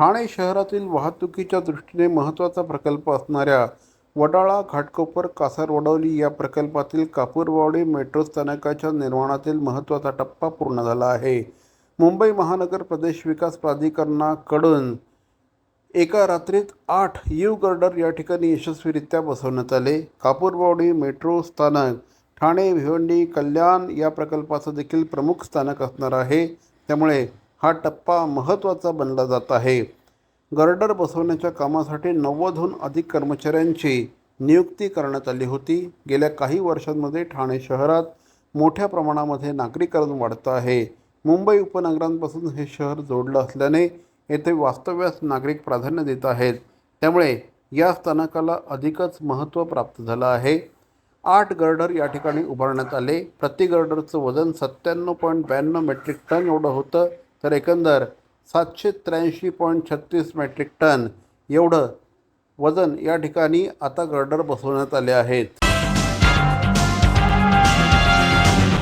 ठाणे शहरातील वाहतुकीच्या दृष्टीने महत्त्वाचा प्रकल्प असणाऱ्या वडाळा घाटकोपर कासारवडवली या प्रकल्पातील कापूरवाडी मेट्रो स्थानकाच्या निर्माणातील महत्त्वाचा टप्पा पूर्ण झाला आहे. मुंबई महानगर प्रदेश विकास प्राधिकरणाकडून एका रात्रीत आठ यू गर्डर या ठिकाणी यशस्वीरित्या बसवण्यात आले. कापूरवाडी मेट्रो स्थानक ठाणे भिवंडी कल्याण या प्रकल्पाचं देखील प्रमुख स्थानक असणार आहे. त्यामुळे हा टप्पा महत्त्वाचा बनला जात आहे. गर्डर बसवण्याच्या कामासाठी नव्वदहून अधिक कर्मचाऱ्यांची नियुक्ती करण्यात आली होती. गेल्या काही वर्षांमध्ये ठाणे शहरात मोठ्या प्रमाणामध्ये नागरीकरण वाढतं आहे. मुंबई उपनगरांपासून हे शहर जोडलं असल्याने येथे वास्तव्यास नागरिक प्राधान्य देत आहेत. त्यामुळे या स्थानकाला अधिकच महत्त्व प्राप्त झालं आहे. आठ गर्डर या ठिकाणी उभारण्यात आले. प्रति गर्डरचं वजन सत्त्याण्णव पॉईंट ब्याण्णव मेट्रिक टन एवढं होतं. तर एकंदर सातशे त्र्याऐंशी पॉईंट छत्तीस मेट्रिक टन एवढं वजन या ठिकाणी आता गर्डर बसवण्यात आले आहेत.